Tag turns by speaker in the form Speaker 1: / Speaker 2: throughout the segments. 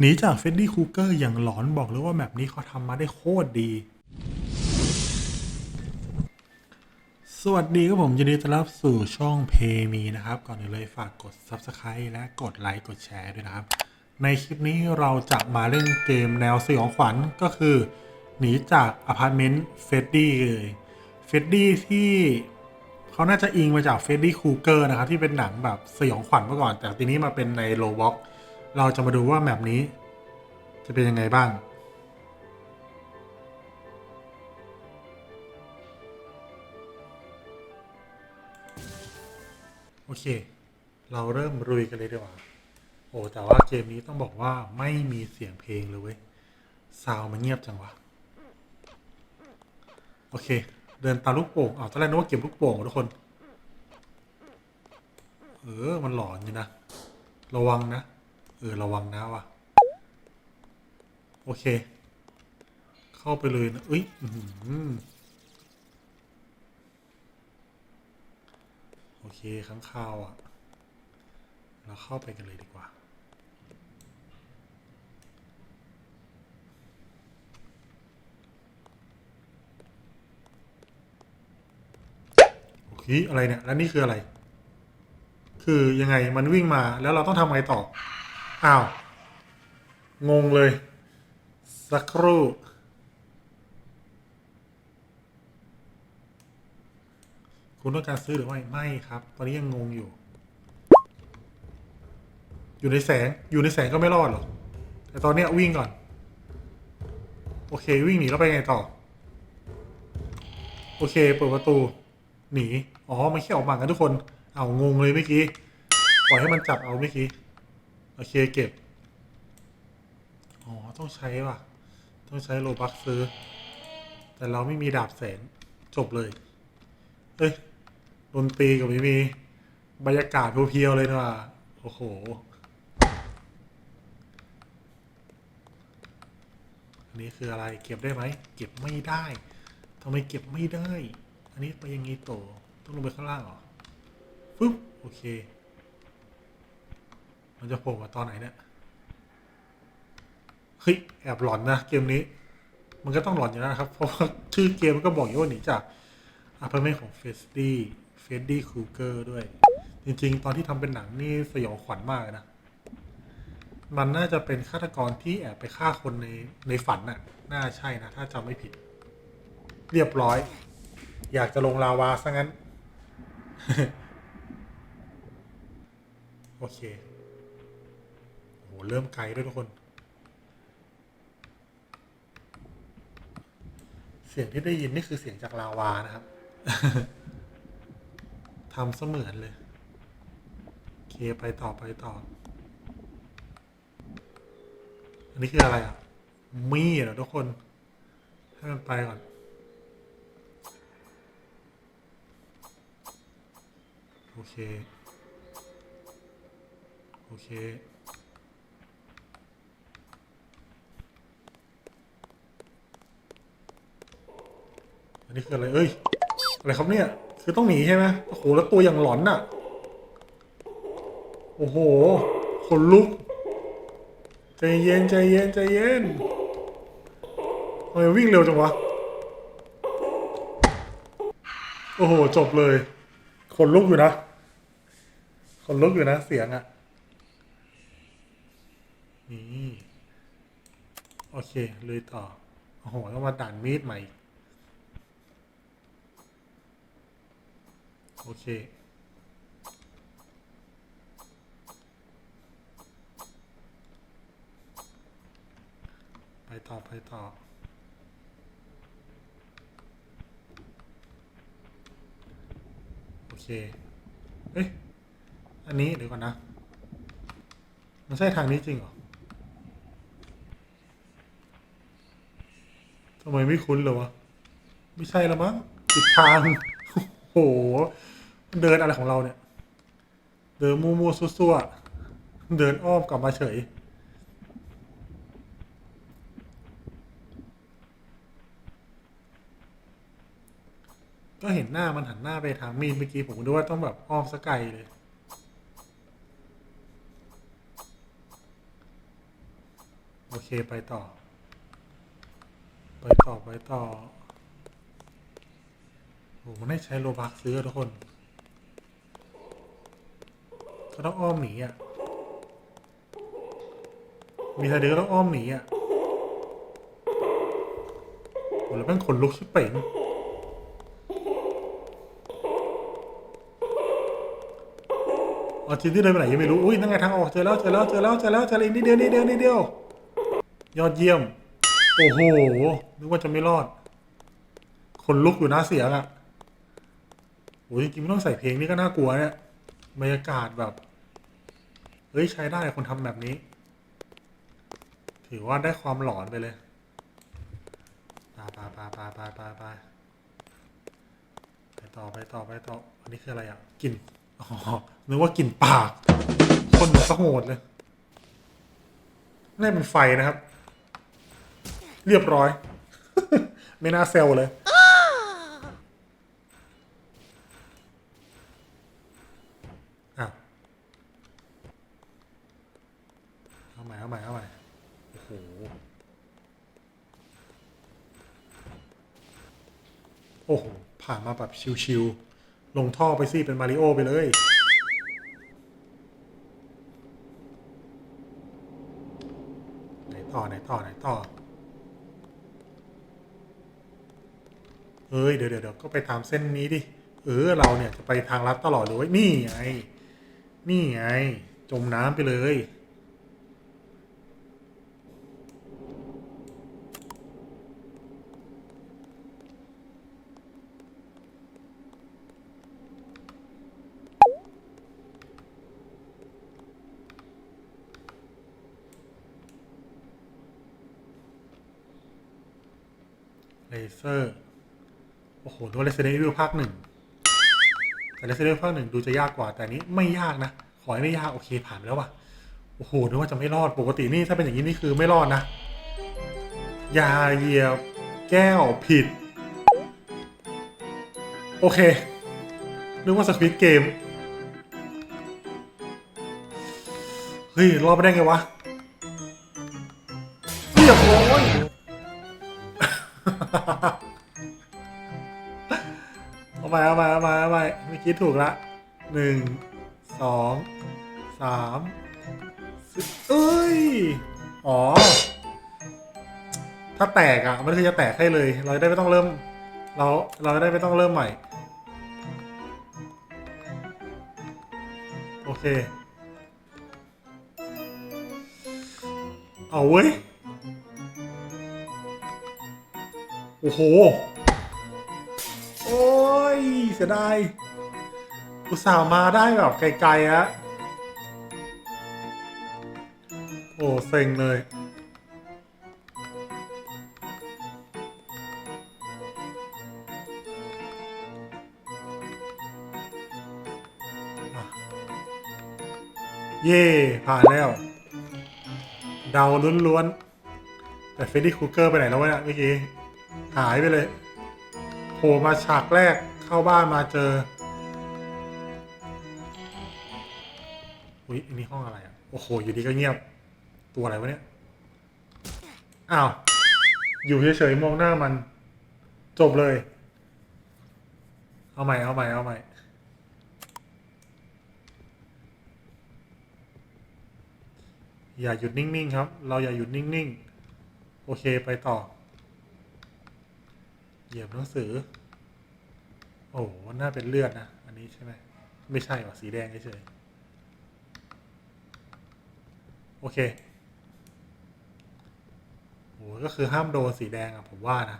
Speaker 1: หนีจากเฟดดี้คูเกอร์อย่างหลอนบอกเลยว่าแบบนี้เขาทำมาได้โคตรดี สวัสดีครับผมยินดีต้อนรับสู่ช่องเพมีนะครับ ก่อนอื่นเลยฝากกด Subscribe และกดไลค์กดแชร์ด้วยนะครับ ในคลิปนี้เราจะมาเล่นเกมแนวสยองขวัญก็คือ หนีจากอพาร์ตเมนต์เฟดดี้เลยเฟดดี้ที่เขาน่าจะอิงมาจากเฟดดี้คูเกอร์นะครับที่เป็นหนังแบบสยองขวัญเมื่อก่อน แต่ทีนี้มาเป็นในโลบ็อก เราจะมาดูว่าแมปนี้ จะเป็นยังไงบ้าง โอเค เราเริ่มรุยกันเลยดีกว่า โอ้ แต่ว่าเกมนี้ต้องบอกว่าไม่มีเสียงเพลงเลยเว้ยซาวมันเงียบจังวะ โอเค เดินตามลูกโป่งอ้าวตอนแรกนึกว่าเก็บลูกโป่งทุกคน เออ มันหลอนอยู่นะ ระวังนะ ออ ระวังนะวะโอเค เข้าไปเลยนะเอ้ยโอเคข้างข้าวอะ เราเข้าไปกันเลยดีกว่าโอเคอะไรเนี่ย แล้วนี่คืออะไร คือยังไงมันวิ่งมาแล้วเราต้องทำไงต่อ อ้าว งงเลย สักครู่ คุณต้องการซื้อหรือไม่ ไม่ครับ ตอนนี้ยังงงอยู่ อยู่ในแสง อยู่ในแสงก็ไม่รอดหรอก แต่ตอนเนี้ยวิ่งก่อน โอเค วิ่งหนีแล้วไปไงต่อ โอเค เปิดประตู หนี อ๋อ มันแค่ออกมากันทุกคน เอางงเลยเมื่อกี้ ปล่อยให้มันจับเอาเมื่อกี้ โอเคเก็บ อ๋อ ต้องใช้ว่ะ ต้องใช้โลบักซื้อ แต่เราไม่มีดาบแสน จบเลย เอ้ยดนตรีกับไม่มี บรรยากาศเพียวๆเลยนะว่ะ โอ้โห อันนี้คืออะไรเก็บได้ไหม เก็บไม่ได้ทำไมเก็บไม่ได้ อันนี้ไปยังไงโตอต้องลงไปข้างล่างเหรอฟึบโอเค มันจะโผล่มาตอนไหนเนี่ยเฮ้ยแอบหลอนนะเกมนี้ มันก็ต้องหลอนอยู่แล้วนะครับ เพราะว่าชื่อเกมมันก็บอกอยู่ว่าหนีจากอพาร์ตเมนต์ของเฟสดี้เฟสดี้คูเกอร์ด้วย จริง ๆ ตอนที่ทำเป็นหนังนี่สยองขวัญมากนะ มันน่าจะเป็นฆาตกรที่แอบไปฆ่าคนในในฝันน่ะ น่าใช่นะ ถ้าจำไม่ผิด เรียบร้อย อยากจะลงลาวาซะงั้น โอเค เริ่มไกลด้วยทุกคน เสียงที่ได้ยินนี่คือเสียงจากลาวานะครับทำเสมือนเลยโอเคไปต่อไปต่อ อันนี้คืออะไรอะ มีดเหรอทุกคน ให้มันไปก่อน โอเค โอเค นนี้คืออะไรเอ้ย อะไรครับเนี่ย คือต้องหนีใช่ไหมโอ้โห แล้วตัวอย่างหลอนน่ะ โอ้โห คนลุก ใจเย็น ใจเย็น ใจเย็นทำไมวิ่งเร็วจังวะ โอ้โห จบเลย คนลุกอยู่นะ คนลุกอยู่นะ เสียงอะ่ะนี่ โอเค เลยต่อ โอ้โห ต้องมาด่านมีดใหม่ โอเค ไปต่อ ไปต่อโอเค เอ๊ะ อันนี้เดี๋ยวก่อนนะ มันใช่ทางนี้จริงเหรอ ทำไมไม่คุ้นเลยวะ ไม่ใช่แล้วมั้งผิดทาง โอ้โห เดินอะไรของเราเนี่ย เดินมั่วซั่วๆเดินอ้อมกลับมาเฉย ก็เห็นหน้ามันหันหน้าไปทางมีดเมื่อกี้ผมก็นึกว่าต้องแบบอ้อมสกไกลเลยโอเคไปต่อ ไปต่อไปต่อโหมันได้ใช้โลบักซื้อทุกคน ก็ต้องอ้อมหนีอะ มีทางเดียวก็ต้องอ้อมหนีอะโหแล้วแม่งขนลุกชิบเป่งอจริงที่เดินไปไหนยังไม่รู้ อุ้ยนั่งไงทางออกเจอแล้วเจอแล้วเจอแล้วเจอแล้วเจอแล้วอีกนิดเดียวนิดเดียวนิดเดียว ยอดเยี่ยม โอ้โห นึกว่าจะไม่รอด คนลุกอยู่น้าเสียงอะโอ้ยจริงๆไม่ต้องใส่เพลงนี่ก็น่ากลัวเนี่ย บรรยากาศแบบ เฮ้ย ใช้ได้คนทำแบบนี้ ถือว่าได้ความหลอนไปเลยปาปาปาปาปาปาปาไปต่อไปต่อไปต่อ อันนี้คืออะไรอะกลิ่นอ๋อนึกว่ากลิ่นปากคนสะโหดเลยนี่เป็นไฟนะครับ เรียบร้อย ไม่น่าเซลเลย โอ้โหโอ้โห ผ่านมาแบบชิวๆลงท่อไปสิเป็นมาริโอไปเลย ไหนต่อ ไหนต่อ ไหนต่อ เอ้ย เดี๋ยวเดี๋ยวเดี๋ยก็ไปตามเส้นนี้ดิ เออ เราเนี่ย จะไปทางลัดตลอดเลยเว้ยนี่ไง นี่ไง จมน้ำไปเลย เซอร์ โอ้โห ตัว Resident Evil ภาคหนึ่ง แต่ Resident Evil ภาคหนึ่งดูจะยากกว่า แต่นี้ไม่ยากนะ ขอให้ไม่ยาก โอเค ผ่านไปแล้วว่ะ โอ้โห นึกว่าจะไม่รอด ปกตินี่ถ้าเป็นอย่างนี้นี่คือไม่รอดนะ ยาเหยียบ แก้วผิด โอเค นึกว่าสควิตเกม เฮ้ย รอดไปได้ไงวะเรียบร้อย ไปเอาไปเอาไปเอาไปเมื่อกี้ถูกละหนึ่งสองสามเอ้ย อ๋อ ถ้าแตกอะ มันคือจะแตกให้เลย เราจะได้ไม่ต้องเริ่ม เราเราจะได้ไม่ต้องเริ่มใหม่ โอเค เอาเว้ย โอ้โห เสียดายอุตส่าห์มาได้แบบไกลๆอะโอ้เซ็งเลยเย่ ผ่านแล้ว เดาล้วนๆ แต่เฟรดดี้คูเกอร์ไปไหนแล้ววะเนี่ยเมื่อกี้ หายไปเลยโผล่มาฉากแรก เข้าบ้านมาเจอ อุ้ยอันนี้ห้องอะไรอะ โอ้โห อยู่ดีก็เงียบ ตัวอะไรวะเนี่ย อ้าว อยู่เฉยๆมองหน้ามัน จบเลย เอาใหม่ เอาใหม่ เอาใหม่ อย่าหยุดนิ่งๆครับ เราอย่าหยุดนิ่งๆ โอเคไปต่อ เหยียบหนังสือ โอ้โหน่าเป็นเลือดนะ อันนี้ใช่ไหม ไม่ใช่ว่ะสีแดงเฉยๆโอเคโอ้ก็คือห้ามโดนสีแดงอะผมว่านะ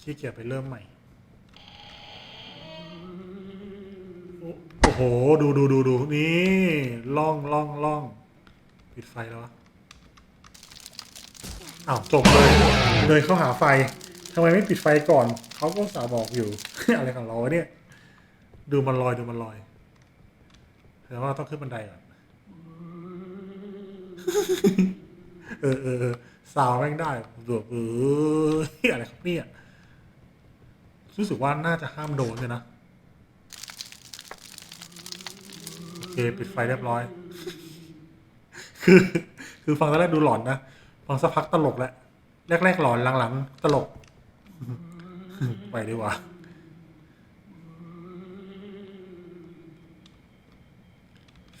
Speaker 1: ขี้เกียจไปเริ่มใหม่ โอ้โห ดูดูดูดูนี่ ล่องล่องล่อง ปิดไฟแล้ววะ อ้าวจบเลย เดินเข้าหาไฟทำไมไม่ปิดไฟก่อน เขาก็อุตสาบอกอยู่ อะไรของเราเนี่ย ดูมันลอยดูมันลอยแต่ว่าต้องขึ้นบันไดก่อนเออเออเออสาวแม่งได้แบบเอออะไรครับเนี่ยรู้สึกว่าน่าจะห้ามโดนเลยนะโอเคปิดไฟเรียบร้อย คือ คือฟังตอนแรกดูหลอนนะ ฟังสักพักตลกแล้วแรกๆหลอนหลังๆตลก ไปดีกว่า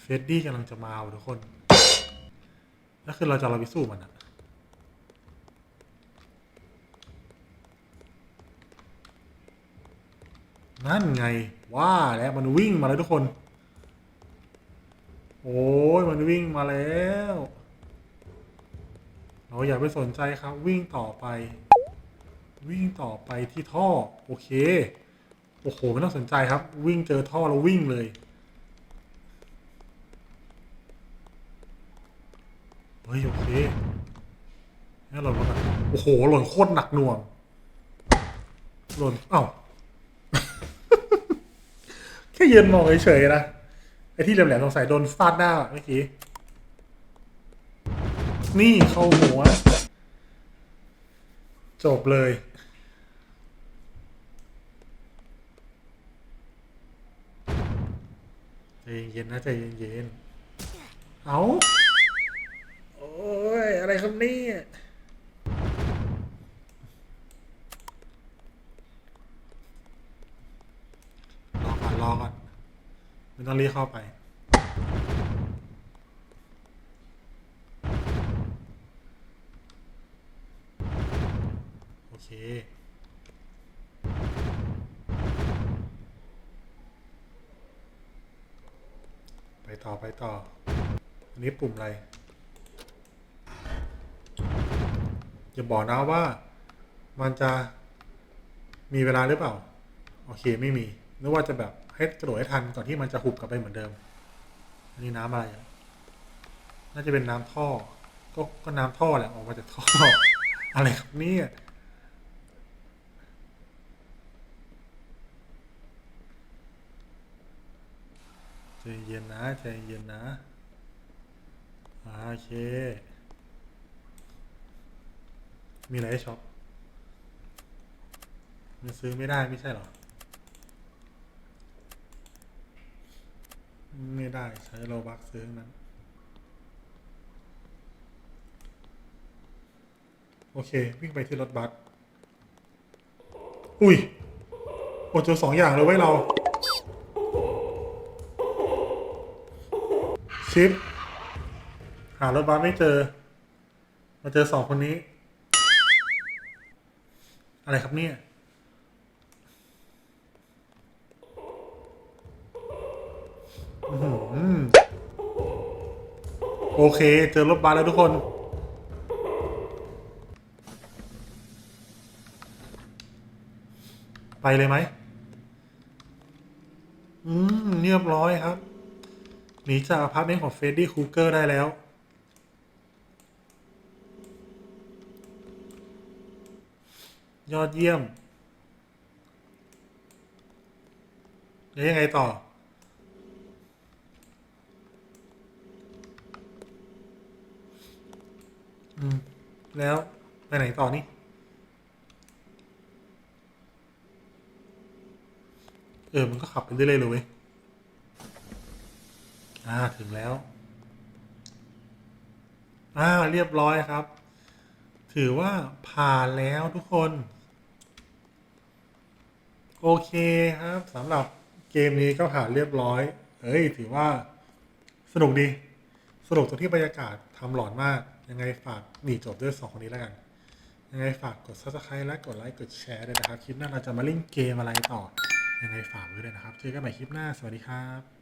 Speaker 1: เฟดดี้กำลังจะมาว่ะทุกคน แล้วคือเราจะเราไปสู้มันอะนั่นไง ว่าแล้วมันวิ่งมาแล้วทุกคน โอ้ยมันวิ่งมาแล้ว เราอย่าไปสนใจครับ วิ่งต่อไป วิ่งต่อไปที่ท่อ โอเค โอ้โหไม่ต้องสนใจครับ วิ่งเจอท่อแล้ววิ่งเลย เฮ้ย โอเคนี่หล่นมาโอ้โห หล่นโคตรหนักหน่วง หล่นเอ้าแค่ยืนมองเฉยๆนะไอ้ที่แหลมๆสงสัยโดนฟาดหน้าเมื่อกี้ นี่เข้าหัว จบเลย ใจเย็นๆนะใจเย็นๆเอาโอ้ย อะไรครับนี่รอก่อนรอก่อนไม่ต้องรีบเข้าไป เค ไปต่อไปต่อ อันนี้ปุ่มอะไร อย่าบอกนะว่ามันจะมีเวลาหรือเปล่า โอเคไม่มีนึกว่าจะแบบให้กระโดดให้ทันก่อนที่มันจะหุบกลับไปเหมือนเดิม อันนี้น้ำอะไรน่าจะเป็นน้ำท่อ ก็ก็น้ำท่อแหละออกมาจากท่อ อะไรครับเนี่ย ใจเย็นนะใจเย็นนะโอเค มีอะไรให้ช็อปมันซื้อไม่ได้ไม่ใช่เหรอ ไม่ได้ใช้โลบักซื้อนั้น โอเค วิ่งไปที่รถบัส อุ้ย โอเจอสองอย่างเลยไว้เรา ชิป หารถบัสไม่เจอ มาเจอสองคนนี้ อะไรครับเนี่ยอโอเค เจอรถบัสแล้วทุกคนไปเลยไหม อืม เรียบร้อยครับ หนีจากอพาร์ตเมนต์ของเฟรดดี้คูเกอร์ได้แล้ว ยอดเยี่ยม แล้วยังไงต่อ อืม แล้วไปไหนต่อนี่ เออ มันก็ขับไปเรื่อยๆเลยเว้ย อ่าถึงแล้ว อ่าเรียบร้อยครับ ถือว่าผ่านแล้วทุกคน โอเคครับสำหรับเกมนี้ก็ผ่านเรียบร้อยเฮ้ย ถือว่าสนุกดี สนุกตรงที่บรรยากาศทำหลอนมาก ยังไงฝากหนีจบด้วยสองคนนี้แล้วกัน ยังไงฝากกด subscribe และกดไลค์กดแชร์ด้วยนะครับ คลิปหน้าเราจะมาเล่นเกมอะไรต่อ ยังไงฝากไว้ด้วยนะครับ เจอกันใหม่คลิปหน้า สวัสดีครับ